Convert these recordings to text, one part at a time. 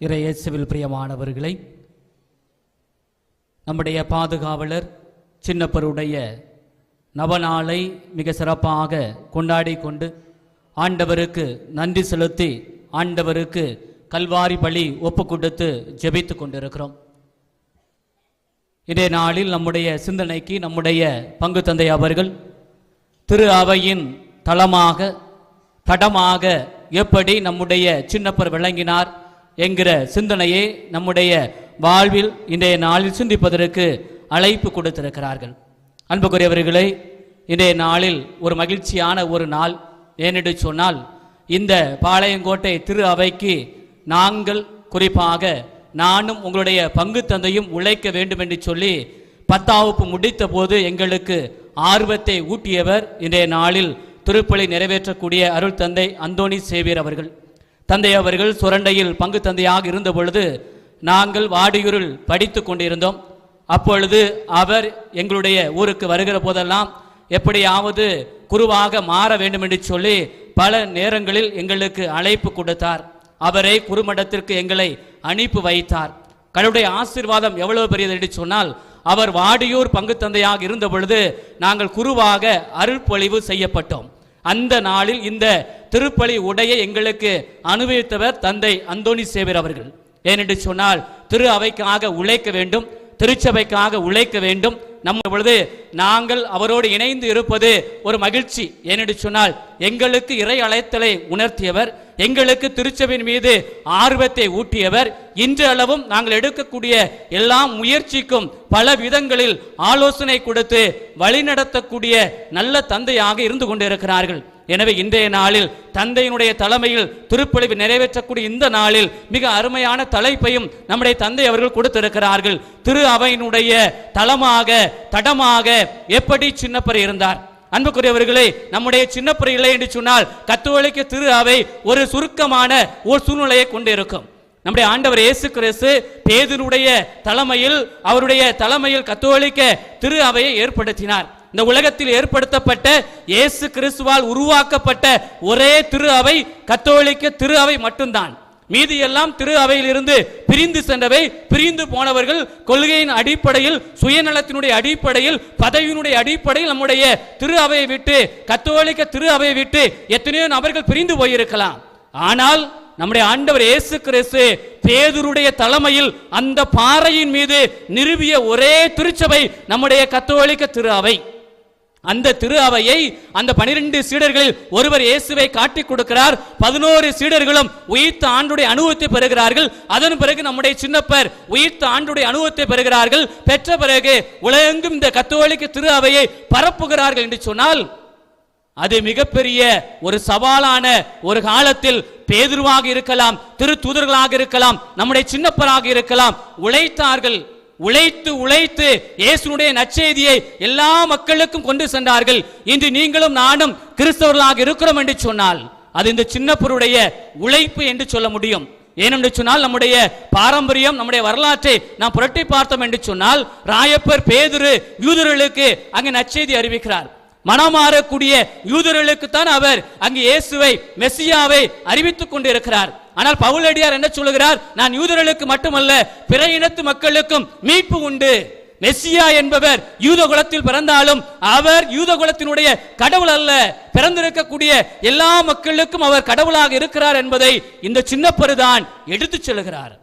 இறையேசுவில் பிரியமானவர்களை நம்முடைய பாதுகாவலர் சின்னப்பருடைய நவநாளை மிக சிறப்பாக கொண்டாடி கொண்டு ஆண்டவருக்கு நன்றி செலுத்தி ஆண்டவருக்கு கல்வாரி பலி ஒப்பு கொடுத்து ஜெபித்து கொண்டிருக்கிறோம். இதே நாளில் நம்முடைய சிந்தனைக்கு நம்முடைய பங்கு தந்தை அவர்கள் திரு அவையின் தளமாக தடமாக எப்படி நம்முடைய சின்னப்பர் விளங்கினார் என்கிற சிந்தனையை நம்முடைய வாழ்வில் இன்றைய நாளில் சிந்திப்பதற்கு அழைப்பு கொடுத்திருக்கிறார்கள். அன்புக்குரியவர்களே இன்றைய நாளில் ஒரு மகிழ்ச்சியான ஒரு நாள். ஏனென்று சொன்னால் இந்த பாளையங்கோட்டை திரு அவைக்கு நாங்கள் குறிப்பாக நானும் உங்களுடைய பங்கு தந்தையும் உழைக்க வேண்டும் என்று சொல்லி பத்தாவப்பு முடித்த போது எங்களுக்கு ஆர்வத்தை ஊட்டியவர் இன்றைய நாளில் திருப்பலி நிறைவேற்றக்கூடிய அருள் தந்தை அந்தோணி சேவியர் அவர்கள். தந்தை அவர்கள் சுரண்டையில் பங்கு தந்தையாக இருந்த பொழுது நாங்கள் வாடியூரில் படித்து கொண்டிருந்தோம். அப்பொழுது அவர் எங்களுடைய ஊருக்கு வருகிற போதெல்லாம் எப்படியாவது குருவாக மாற வேண்டும் என்று சொல்லி பல நேரங்களில் எங்களுக்கு அழைப்பு கொடுத்தார். அவரை குருமடத்திற்கு எங்களை அனுப்பி வைத்தார். கடவுடைய ஆசீர்வாதம் எவ்வளவு பெரியது என்று சொன்னால் அவர் வாடியூர் பங்கு தந்தையாக இருந்த பொழுது நாங்கள் குருவாக அருள்பொழிவு செய்யப்பட்டோம். அந்த நாளில் இந்த திருப்பலி உடையை எங்களுக்கு அனுபவித்தவர் தந்தை அந்தோணி சேவர் அவர்கள். ஏனென்று சொன்னால் திரு அவைக்காக உழைக்க வேண்டும் திருச்சபைக்காக உழைக்க வேண்டும். நம்ம பொழுது நாங்கள் அவரோடு இணைந்து இருப்பது ஒரு மகிழ்ச்சி. ஏனென்று சொன்னால் எங்களுக்கு இறை அழைத்தலை உணர்த்தியவர் எங்களுக்கு திருச்சபையின் மீது ஆர்வத்தை ஊட்டியவர். இன்றளவும் நாங்கள் எடுக்கக்கூடிய எல்லா முயற்சிக்கும் பல விதங்களில் ஆலோசனை கொடுத்து வழிநடத்தக்கூடிய நல்ல தந்தையாக இருந்து கொண்டிருக்கிறார்கள். எனவே இன்றைய நாளில் தந்தையினுடைய தலைமையில் திருப்பொழிவு நிறைவேற்றக்கூடிய இந்த நாளில் மிக அருமையான தலைப்பையும் நம்முடைய தந்தை அவர்கள் கொடுத்திருக்கிறார்கள். திரு அவையினுடைய தளமாக தடமாக எப்படி சின்னப்பர் இருந்தார்? அன்புக்குரியவர்களே நம்முடைய சின்னப்பர் இல்லை என்று சொன்னால் கத்தோலிக்க திரு அவை ஒரு சுருக்கமான ஒரு சூழ்நிலையை கொண்டிருக்கும். நம்முடைய ஆண்டவர் இயேசு கிறிஸ்து பேதனுடைய தலைமையில் அவருடைய தலைமையில் கத்தோலிக்க திரு அவையை ஏற்படுத்தினார். இந்த உலகத்தில் ஏற்படுத்தப்பட்ட இயேசு கிறிஸ்துவால் உருவாக்கப்பட்ட ஒரே திரு அவை கத்தோலிக்க திரு அவை மட்டும்தான். மீதி எல்லாம் திரு அவையிலிருந்து பிரிந்து சென்றவை பிரிந்து போனவர்கள் கொள்கையின் அடிப்படையில் சுயநலத்தினுடைய அடிப்படையில் பதவியினுடைய அடிப்படையில் நம்முடைய திரு அவையை விட்டு கத்தோலிக்க திரு அவையை விட்டு எத்தனையோ நபர்கள் பிரிந்து போயிருக்கலாம். ஆனால் நம்முடைய ஆண்டவர் இயேசு கிறிஸ்து பேதுருடைய தலைமையில் அந்த பாறையின் மீது நிறுவிய ஒரே திருச்சபை நம்முடைய கத்தோலிக்க திரு அவை. அந்த திரு அவையை அந்த பனிரெண்டு சீடர்களில் ஒருவர் இயேசுவை காட்டிக் கொடுக்கிறார். பதினோரு சீடர்களும் உயிர்த்த ஆண்டுடைய அனுபவத்தை பெறுகிறார்கள். அதன் பிறகு நம்முடைய சின்னப்பர் உயிர்த்த ஆண்டுடைய அனுபவத்தை பெறுகிறார்கள். பெற்ற பிறகு உலகெங்கும் இந்த கத்தோலிக்க திரு அவையை பரப்புகிறார்கள் என்று சொன்னால் அது மிகப்பெரிய ஒரு சவாலான ஒரு காலத்தில் பேதுருவாக இருக்கலாம் திருத்தூதர்களாக இருக்கலாம் நம்முடைய சின்னப்பராக இருக்கலாம் உழைத்தார்கள் உழைத்து உழைத்து இயேசுனுடைய நற்செய்தியை எல்லா மக்களுக்கும் கொண்டு சென்றார்கள். இன்று நீங்களும் நானும் கிறிஸ்தவர்களாக இருக்கிறோம் என்று சொன்னால் அது இந்த சின்னப்பருடைய உழைப்பு என்று சொல்ல முடியும். ஏனென்று சொன்னால் நம்முடைய பாரம்பரியம் நம்முடைய வரலாற்றை நாம் புரட்டி பார்த்தோம் என்று சொன்னால் ராயப்பர் பேதுரு யூதர்களுக்கு அங்கே நற்செய்தி அறிவிக்கிறார். மனமாறக்கூடிய யூதர்களுக்கு தான் அவர் அங்கு இயேசுவை மெஸ்ஸியாவை அறிவித்துக் கொண்டிருக்கிறார். ஆனால் பவுலடியார் என்ன சொல்லுகிறார்? நான் யூதர்களுக்கு மட்டுமல்ல பிற இனத்து மக்களுக்கும் மீட்பு உண்டு. மெஸ்ஸியா என்பவர் யூத குலத்தில் பிறந்தாலும் அவர் யூத குலத்தினுடைய கடவுள் அல்ல. பிறந்திருக்கக்கூடிய எல்லா மக்களுக்கும் அவர் கடவுளாக இருக்கிறார் என்பதை இந்த சின்னப்பருதான் எடுத்துச் செல்கிறார்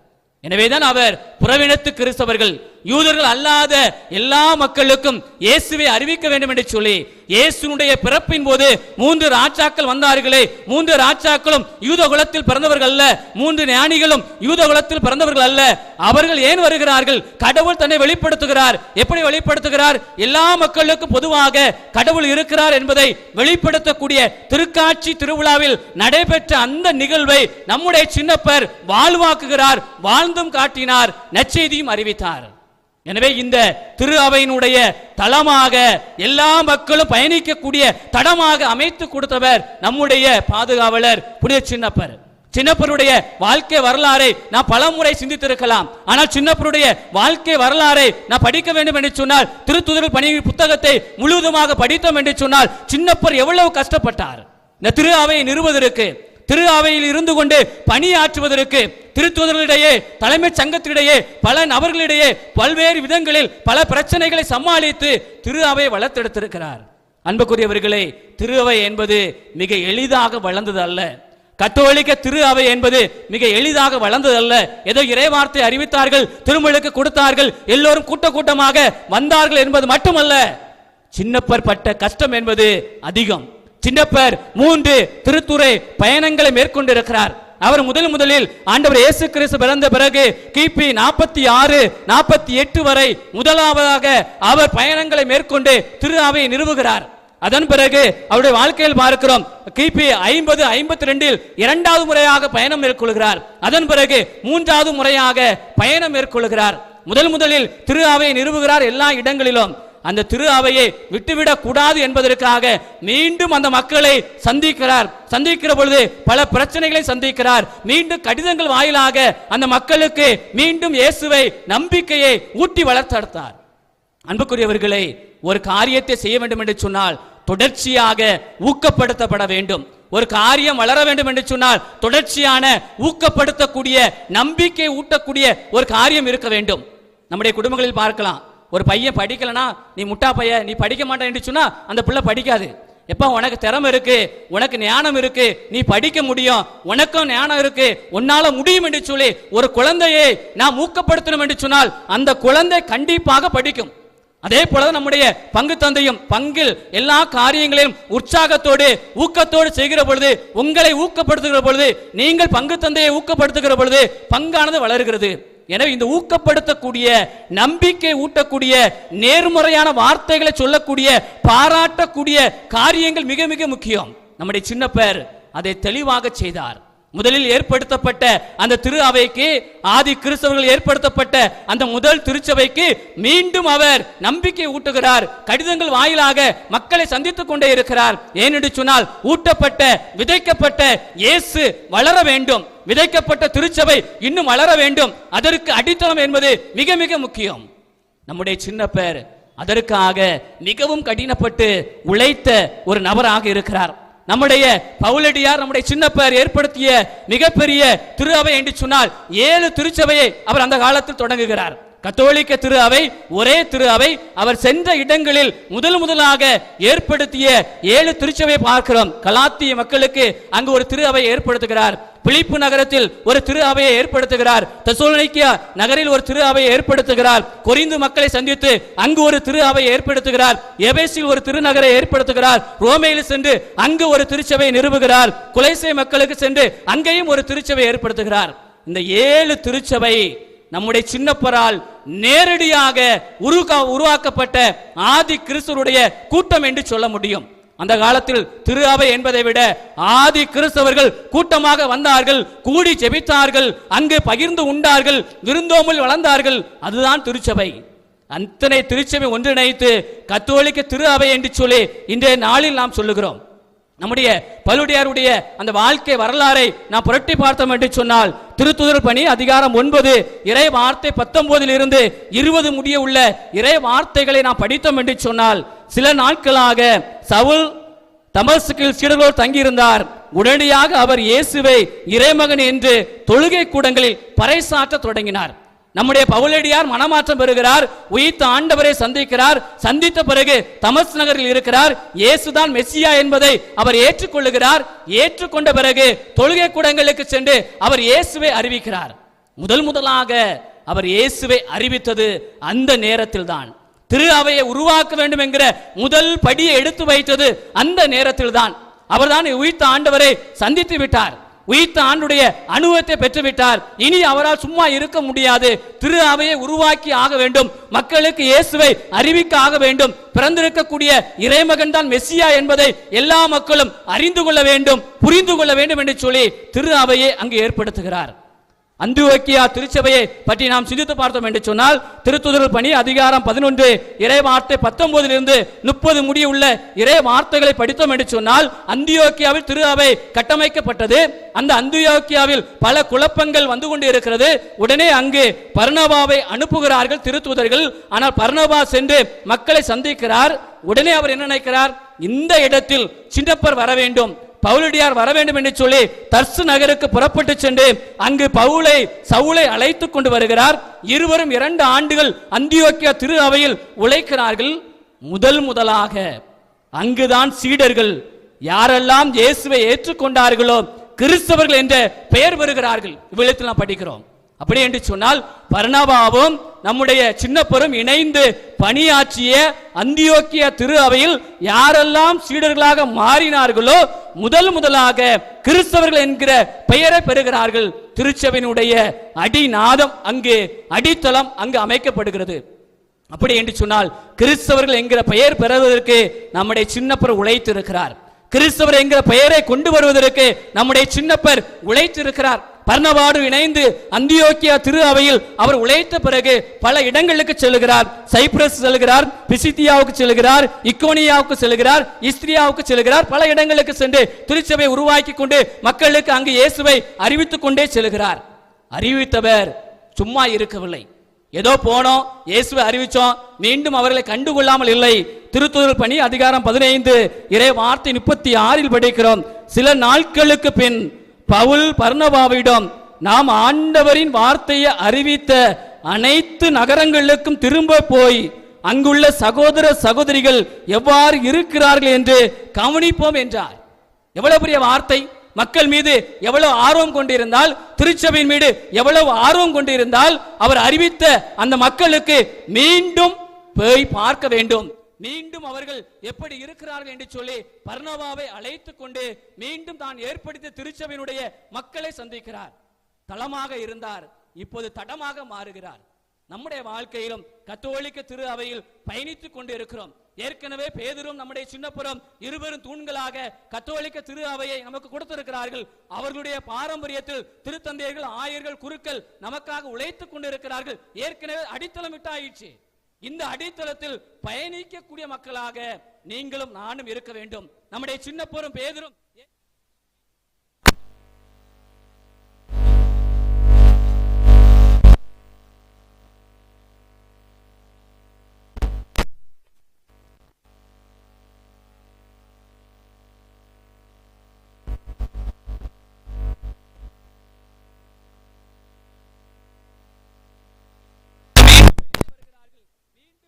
எனவேதான் அவர் புறவினத்து கிறிஸ்தவர்கள். யூதர்கள் அல்லாத எல்லா மக்களுக்கும் இயேசுவை அறிவிக்க வேண்டும் என்று சொல்லி இயேசுனுடைய பிறப்பின் போது மூன்று ராஜாக்கள் வந்தார்களே. மூன்று ராஜாக்களும் யூத குலத்தில் பிறந்தவர்கள் அல்ல. மூன்று ஞானிகளும் யூத குலத்தில் பிறந்தவர்கள் அல்ல. அவர்கள் ஏன் வருகிறார்கள்? கடவுள் தன்னை வெளிப்படுத்துகிறார். எப்படி வெளிப்படுத்துகிறார்? எல்லா மக்களுக்கும் பொதுவாக கடவுள் இருக்கிறார் என்பதை வெளிப்படுத்தக்கூடிய திருக்காட்சி திருவிழாவில் நடைபெற்ற அந்த நிகழ்வை நம்முடைய சின்னப்பர் வாழ்வாக்குகிறார் வாழ்ந்தும் காட்டினார் நற்செய்தியும் அறிவித்தார். எனவே இந்த திரு அவையினுடைய தளமாக எல்லா மக்களும் பயணிக்கக்கூடிய தடமாக அமைத்து கொடுத்தவர் நம்முடைய பாதுகாவலர் புனித சின்னப்பர். சின்னப்பருடைய வாழ்க்கை வரலாறை நான் பலமுறை சிந்தித்திருக்கலாம். ஆனால் சின்னப்பருடைய வாழ்க்கை வரலாறை நான் படிக்க வேண்டும் என்று சொன்னால் திருத்துதல் பணி புத்தகத்தை முழுவதுமாக படித்தோம் என்று சொன்னால் சின்னப்பர் எவ்வளவு கஷ்டப்பட்டார். இந்த திரு அவையை நிறுவதற்கு திரு அவையில் இருந்து கொண்டு பணியாற்றுவதற்கு திருத்துவதர்களிடையே தலைமைச் சங்கத்திடையே பல நபர்களிடையே பல்வேறு விதங்களில் பல பிரச்சனைகளை சமாளித்து திரு அவையை வளர்த்தெடுத்திருக்கிறார். அன்புக்குரியவர்களே திரு அவை என்பது மிக எளிதாக வளர்ந்தது அல்ல கத்தோலிக்க திரு அவை என்பது மிக எளிதாக வளர்ந்ததல்ல. ஏதோ இறைவார்த்தை அறிவித்தார்கள் திருமுழுக்கு கொடுத்தார்கள் எல்லோரும் கூட்ட கூட்டமாக வந்தார்கள் என்பது மட்டுமல்ல. சின்னப்பர் பட்ட கஷ்டம் என்பது அதிகம். சின்னப்பர் மூன்று திருத்துறை பயணங்களை மேற்கொண்டிருக்கிறார். அவர் முதல் முதலில் ஆண்டவர் இயேசு கிறிஸ்து பிறந்த பிறகு கிபி நாற்பத்தி ஆறு நாற்பத்தி எட்டு வரை முதலாவதாக அவர் பயணங்களை மேற்கொண்டு திருநாவை நிறுவுகிறார். அதன் பிறகு அவருடைய வாழ்க்கையில் பார்க்கிறோம் கிபி ஐம்பது ஐம்பத்தி ரெண்டில் இரண்டாவது முறையாக பயணம் மேற்கொள்கிறார். அதன் பிறகு மூன்றாவது முறையாக பயணம் மேற்கொள்கிறார். முதல் முதலில் திரு நிறுவுகிறார் எல்லா இடங்களிலும். அந்த திரு அவையை விட்டுவிடக் கூடாது என்பதற்காக மீண்டும் அந்த மக்களை சந்திக்கிறார். சந்திக்கிற பொழுது பல பிரச்சனைகளை சந்திக்கிறார். மீண்டும் கடிதங்கள் வாயிலாக அந்த மக்களுக்கு மீண்டும் இயேசுவை நம்பிக்கையை ஊட்டி வளர்த்தடுத்தார் அன்புக்குரியவர்களே ஒரு காரியத்தை செய்ய வேண்டும் என்று சொன்னால் தொடர்ச்சியாக ஊக்கப்படுத்தப்பட வேண்டும். ஒரு காரியம் வளர வேண்டும் என்று சொன்னால் தொடர்ச்சியான ஊக்கப்படுத்தக்கூடிய நம்பிக்கை ஊட்டக்கூடிய ஒரு காரியம் இருக்க வேண்டும். நம்முடைய குடும்பங்களில் பார்க்கலாம். ஒரு பையன் படிக்கலனா நீ முட்டா பையன் நீ படிக்க மாட்டேன் சொன்னா அந்த பிள்ளை படிக்காது. எப்போ உனக்கு திறமை இருக்கு உனக்கு ஞானம் இருக்கு நீ படிக்க முடியும் உனக்கும் ஞானம் இருக்கு உன்னால முடியும் என்று சொல்லி ஒரு குழந்தையை நான் ஊக்கப்படுத்தணும் என்று சொன்னால் அந்த குழந்தை கண்டிப்பாக படிக்கும். அதே போல நம்முடைய பங்கு தந்தையும் பங்கில் எல்லா காரியங்களையும் உற்சாகத்தோடு ஊக்கத்தோடு செய்கிற பொழுது உங்களை ஊக்கப்படுத்துகிற பொழுது நீங்கள் பங்கு தந்தையை ஊக்கப்படுத்துகிற பொழுது பங்கானது வளர்கிறது. எனவே இந்த ஊக்கப்படுத்தக்கூடிய நம்பிக்கை ஊட்டக்கூடிய நேர்முறையான வார்த்தைகளை சொல்லக்கூடிய பாராட்டக்கூடிய காரியங்கள் மிக மிக முக்கியம். நம்முடைய சின்ன பேர் அதை தெளிவாக செய்தார். முதலில் ஏற்படுத்தப்பட்ட அந்த திரு அவைக்கு ஆதி கிறிஸ்தவர்கள் ஏற்படுத்தப்பட்ட அந்த முதல் திருச்சபைக்கு மீண்டும் அவர் நம்பிக்கை ஊட்டுகிறார். கடிதங்கள் வாயிலாக மக்களை சந்தித்துக் கொண்டே இருக்கிறார். ஏனென்று சொன்னால் ஊட்டப்பட்ட விதைக்கப்பட்ட இயேசு வளர வேண்டும். விதைக்கப்பட்ட திருச்சபை இன்னும் வளர வேண்டும். அதற்கு அடித்தளம் என்பது மிக மிக முக்கியம். நம்முடைய சின்ன பேர் அதற்காக மிகவும் கடினப்பட்டு உழைத்த ஒரு நபராக இருக்கிறார். நம்முடைய பவுலடியார் நம்முடைய சின்னப்பர் ஏற்படுத்திய மிகப்பெரிய திரு அவை என்று சொன்னால் ஏழு திருச்சபையை அவர் அந்த காலத்தில் தொடங்குகிறார். கத்தோலிக்க திரு அவை ஒரே திரு அவை அவர் சென்ற இடங்களில் முதல் முதலாக ஏற்படுத்திய ஏழு திருச்சபையை பார்க்கிறோம். கலாத்திய மக்களுக்கு அங்கு ஒரு திரு அவை ஏற்படுத்துகிறார். பிலிப்பு நகரத்தில் ஒரு திரு அவையை ஏற்படுத்துகிறார். தெசலோனிக்கா நகரில் ஒரு திரு அவையை ஏற்படுத்துகிறார். கொரிந்து மக்களை சந்தித்து அங்கு ஒரு திரு அவையை ஏற்படுத்துகிறார். எபேசில் ஒரு திருநகரை ஏற்படுத்துகிறார். ரோமையில் சென்று அங்கு ஒரு திருச்சபையை நிறுவுகிறார். குலைசை மக்களுக்கு சென்று அங்கேயும் ஒரு திருச்சபை ஏற்படுத்துகிறார். இந்த ஏழு திருச்சபை நம்முடைய சின்னப்பரால் நேரடியாக உருவா உருவாக்கப்பட்ட ஆதி கிறிஸ்துவருடைய கூட்டம் என்று சொல்ல முடியும். அந்த காலத்தில் திரு அவை என்பதை விட ஆதி கிறிஸ்தவர்கள் கூட்டமாக வந்தார்கள் கூடி ஜெபித்தார்கள் அங்கு பகிர்ந்து உண்டார்கள் விருந்தோமில் வளர்ந்தார்கள். அதுதான் திருச்சபை. அத்தனை திருச்சபை ஒன்றிணைத்து கத்தோலிக்க திரு அவை என்று சொல்லி இன்றைய நாளில் நாம் சொல்லுகிறோம். நம்முடைய பலுடையாருடைய அந்த வாழ்க்கை வரலாறை நாம் புரட்டி பார்த்தோம் என்று சொன்னால் திருத்துதர் பணி அதிகாரம் ஒன்பது இறை வார்த்தை பத்தொன்பதில் இருந்து இருபது முடிய உள்ள இறை வார்த்தைகளை நாம் படித்தோம் என்று சொன்னால் சில நாட்களாக சவுல் தமசுக்கில் சீடர்களோடு தங்கியிருந்தார். உடனடியாக அவர் இயேசுவை இறைமகன் என்று தொழுகை கூடங்களில் பறைசாற்ற தொடங்கினார். நம்முடைய பவுலடியார் மனமாற்றம் பெறுகிறார் உயிர்த்த ஆண்டவரை சந்திக்கிறார் சந்தித்த பிறகு தமஸ் நகரில் இருக்கிறார். இயேசுதான் மெஸ்ஸியா என்பதை அவர் ஏற்றுக்கொள்ளுகிறார். ஏற்றுக்கொண்ட பிறகு தொழுகை கூடங்களுக்கு சென்று அவர் இயேசுவை அறிவிக்கிறார். முதல் முதலாக அவர் இயேசுவை அறிவித்தது அந்த நேரத்தில்தான். திரு அவையை உருவாக்க வேண்டும் என்கிற முதல் படியை எடுத்து வைத்தது அந்த நேரத்தில் தான் அவர்தான் உயிர்த்த ஆண்டவரை சந்தித்து விட்டார். உயிர்த்த ஆண்டுடைய அனுபவத்தை பெற்றுவிட்டார். இனி அவரால் சும்மா இருக்க முடியாது. திரு அவையை உருவாக்கி ஆக வேண்டும். மக்களுக்கு இயேசுவை அறிவிக்க ஆக வேண்டும். பிறந்திருக்கக்கூடிய இறைமகன் தான் மெஸ்ஸியா என்பதை எல்லா மக்களும் அறிந்து கொள்ள வேண்டும் புரிந்து கொள்ள வேண்டும் என்று சொல்லி திரு அவையை அங்கு ஏற்படுத்துகிறார். அந்தியோக்கியா திருச்சபையை பற்றி நாம் சிந்தித்து பார்த்தோம் என்று சொன்னால் திருத்துதல் பணி அதிகாரம் பதினொன்று இறை வார்த்தை பத்தொன்பதிலிருந்து முப்பது முடிய உள்ள இறை வார்த்தைகளை படித்தோம் என்று சொன்னால் அந்தியோக்கியாவில் திரு அவை கட்டமைக்கப்பட்டது. அந்த அந்தியோக்கியாவில் பல குழப்பங்கள் வந்து கொண்டு இருக்கிறது உடனே அங்கு பர்ணபாவை அனுப்புகிறார்கள் திருத்துதர்கள். ஆனால் பர்ணபா சென்று மக்களை சந்திக்கிறார். உடனே அவர் என்ன நினைக்கிறார்? இந்த இடத்தில் சின்னப்பர் வர வேண்டும். பவுலடியார் வர வேண்டும் என்று சொல்லி தர்சு நகருக்கு புறப்பட்டு சென்று அங்கு பவுலை சவுளை அழைத்து கொண்டு வருகிறார். இருவரும் இரண்டு ஆண்டுகள் அந்தியோக்கியா திரு அவையில் உழைக்கிறார்கள். முதல் முதலாக அங்குதான் சீடர்கள் யாரெல்லாம் இயேசுவை ஏற்றுக்கொண்டார்களோ கிறிஸ்தவர்கள் என்ற பெயர் வருகிறார்கள். இவ்விடத்தில் நாம் படிக்கிறோம். அப்படி என்று சொன்னால் பர்ணபாவும் நம்முடைய சின்னப்பரும் இணைந்து பணியாற்றிய அந்தியோக்கிய திரு அவையில் யாரெல்லாம் சீடர்களாக மாறினார்களோ முதல் முதலாக கிறிஸ்தவர்கள் என்கிற பெயரை பெறுகிறார்கள். திருச்சபையினுடைய அடிநாதம் அங்கு அடித்தளம் அங்கு அமைக்கப்படுகிறது. அப்படி என்று சொன்னால் கிறிஸ்தவர்கள் என்கிற பெயர் பெறுவதற்கு நம்முடைய சின்னப்பர் உழைத்திருக்கிறார். கிறிஸ்தவர் என்கிற பெயரை கொண்டு வருவதற்கு நம்முடைய சின்னப்பர் உழைத்திருக்கிறார். பர்ணபாடு இணைந்து அந்தியோக்கியா திரு அவையில் அவர் உழைத்த பிறகு பல இடங்களுக்கு செல்கிறார். சைப்ரஸ் செல்கிறார் பிசித்தியாவுக்கு செல்கிறார் இக்கோனியாவுக்கு செல்கிறார் இஸ்திரியாவுக்கு செல்கிறார். பல இடங்களுக்கு சென்று திருச்சபை உருவாக்கி கொண்டு மக்களுக்கு அங்கு இயேசுவை அறிவித்துக் கொண்டே செல்கிறார். அறிவித்தவர் சும்மா இருக்கவில்லை. ஏதோ போனோம் இயேசுவை அறிவிச்சோம் மீண்டும் அவர்களை கண்டுகொள்ளாமல் இல்லை. திருத்தூர் பணி அதிகாரம் பதினைந்து இறை வார்த்தை முப்பத்தி ஆறில் படிக்கிறோம். சில நாட்களுக்கு பின் பவுல் பர்ணபாவிடம் நாம் ஆண்டவரின் வார்த்தையை அறிவித்த அனைத்து நகரங்களுக்கும் திரும்ப போய் அங்குள்ள சகோதர சகோதரிகள் எவ்வாறு இருக்கிறார்கள் என்று கவனிப்போம் என்றார். எவ்வளவு பெரிய வார்த்தை! மக்கள் மீது எவ்வளவு ஆர்வம் கொண்டிருந்தால் திருச்சபையின் மீது எவ்வளவு ஆர்வம் கொண்டிருந்தால் அவர் அறிவித்த அந்த மக்களுக்கு மீண்டும் போய் பார்க்க வேண்டும். மீண்டும் அவர்கள் எப்படி இருக்கிறார்கள் என்று சொல்லி பர்ணவாவை அழைத்துக் கொண்டு மீண்டும் தான் ஏற்படுத்திய திருச்சபையினுடைய மக்களை சந்திக்கிறார். தளமாக இருந்தார். இப்போது தடமாக மாறுகிறார். நம்முடைய வாழ்க்கையிலும் கத்தோலிக்க திரு அவையில் பயணித்துக் கொண்டு இருக்கிறோம் ஏற்கனவே பேதரும் நம்முடைய சின்னப்புறம் இருவரும் தூண்களாக கத்தோலிக்க திரு அவையை நமக்கு கொடுத்திருக்கிறார்கள். அவர்களுடைய பாரம்பரியத்தில் திருத்தந்தையர்கள் ஆயர்கள் குருக்கள் நமக்காக உழைத்துக் கொண்டிருக்கிறார்கள். ஏற்கனவே அடித்தளம் விட்டாயிடுச்சு இந்த அடித்தளத்தில் பயணிக்கக்கூடிய மக்களாக நீங்களும் நானும் இருக்க வேண்டும். நம்முடைய சின்ன பேதரும்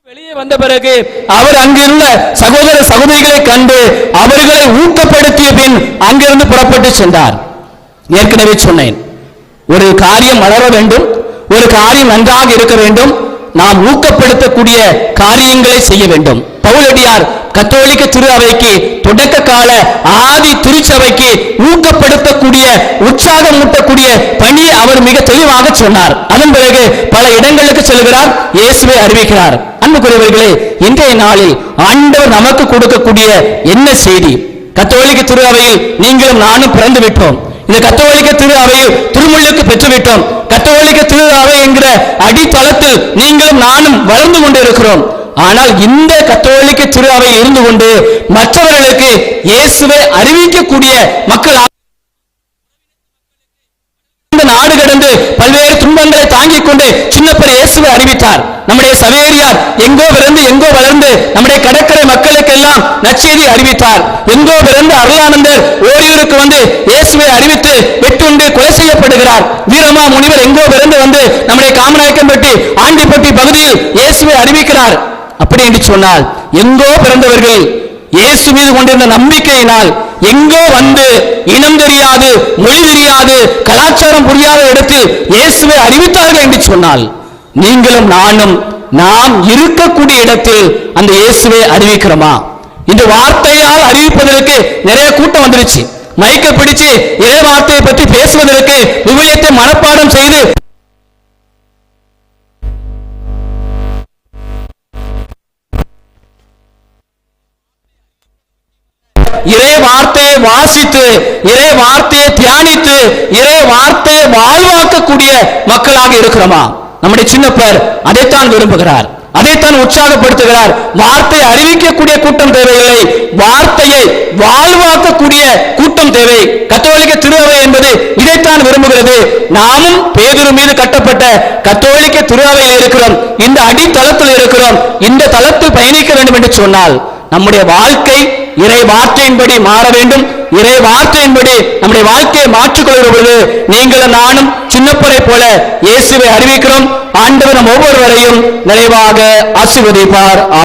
வெளியே வந்த பிறகு அவர் அங்கிருந்த சகோதர சகோதரிகளை கண்டு அவர்களை ஊக்கப்படுத்திய பின் அங்கிருந்து புறப்பட்டு சென்றார். ஏற்கனவே சொன்னேன் ஒரு காரியம் வளர வேண்டும் ஒரு காரியம் நன்றாக இருக்க வேண்டும் நாம் ஊக்கப்படுத்தக்கூடிய காரியங்களை செய்ய வேண்டும். பவுலடியார் கத்தோலிக்க திரு அவைக்கு தொடக்க கால ஆதி திருச்சபைக்கு ஊக்கப்படுத்தக்கூடிய உற்சாகம் ஊட்டக்கூடிய பணியை அவர் மிக தெளிவாக சொன்னார். அதன் பிறகு பல இடங்களுக்கு செல்கிறார் இயேசுவை அறிவிக்கிறார். அன்புக்குரியவர்களே இன்றைய நாளில் ஆண்டவர் நமக்கு கொடுக்கக்கூடிய என்ன செய்தி? கத்தோலிக்க திரு அவையில் நீங்களும் நானும் பிறந்து விட்டோம் இந்த கத்தோலிக்க திரு அவையில் திருமுழுக்கு பெற்றுவிட்டோம். கத்தோலிக்க திரு அவை என்கிற அடித்தளத்தில் நீங்களும் நானும் வளர்ந்து கொண்டிருக்கிறோம். ஆனால் இந்த கத்தோலிக்க திரு இருந்து கொண்டு மற்றவர்களுக்கு இயேசுவை அறிவிக்கக்கூடிய மக்கள் நாடு கடந்து பல்வேறு துன்பங்களை தாங்கிக் கொண்டு சின்னப்பர் இயேசுவை அறிவித்தார். நம்முடைய சவேரியார் எங்கோ பிறந்து எங்கோ வளர்ந்து நம்முடைய கடற்கரை மக்களுக்கெல்லாம் நச்செய்தி அறிவித்தார். எங்கோ பிறந்து அருளானந்தர் ஓரியூருக்கு வந்து இயேசுவை அறிவித்து வெட்டுண்டு கொலை செய்யப்படுகிறார். வீரமா முனிவர் எங்கோ பிறந்து வந்து நம்முடைய காமநாயக்கம்பட்டி ஆண்டிப்பட்டி பகுதியில் இயேசுவை அறிவிக்கிறார். எப்படி என்று சொன்னால் எங்கோ பிறந்தவர்கள் இயேசு மீது கொண்டிருந்த நம்பிக்கையினால் எங்கோ வந்து இனம் தெரியாது மொழி தெரியாது கலாச்சாரம் புரியாத இடத்தில் இயேசுவை அறிவித்தார்கள் என்று சொன்னால் நீங்களும் நானும் நாம் இருக்கக்கூடிய இடத்தில் அந்த இயேசுவை அறிவிக்கிறோமா? இந்த வார்த்தையால் அறிவிப்பதற்கு நிறைய கூட்டம் வந்துருச்சு. மைக்க பிடிச்சு இறை வார்த்தையை பற்றி பேசுவதற்கு விவிலியத்தை மனப்பாடம் செய்து வாசித்து இறை வார்த்தையை தியானித்து இறை வார்த்தையை வாழ்வாக்கக்கூடிய மக்களாக இருக்கிறோமா? நம்முடைய சின்னப்பர் அதைத்தான் விரும்புகிறார். அதைத்தான் உற்சாகப்படுத்துகிறார். வார்த்தை அறிவிக்கக்கூடிய கூட்டம் தேவையில்லை. வார்த்தையை வாழ்வாக்கக்கூடிய கூட்டம் தேவை. கத்தோலிக்க திருவை என்பது இதைத்தான் விரும்புகிறது. நாமும் பேதுரு மீது கட்டப்பட்ட கத்தோலிக்க திருவையில் இருக்கிறோம். இந்த அடித்தளத்தில் இருக்கிறோம். இந்த தளத்தில் பயணிக்க வேண்டும் என்று சொன்னால் நம்முடைய வாழ்க்கை இறை வார்த்தையின்படி மாற வேண்டும். இறை வார்த்தையின்படி நம்முடைய வாழ்க்கையை மாற்றிக்கொள்கிற பொழுது நீங்களும் நானும் சின்னப்பரை போல இயேசுவை அறிவிக்கிறோம். ஆண்டவர் நம் ஒவ்வொருவரையும் நிறைவாக ஆசிர்வதிப்பார்.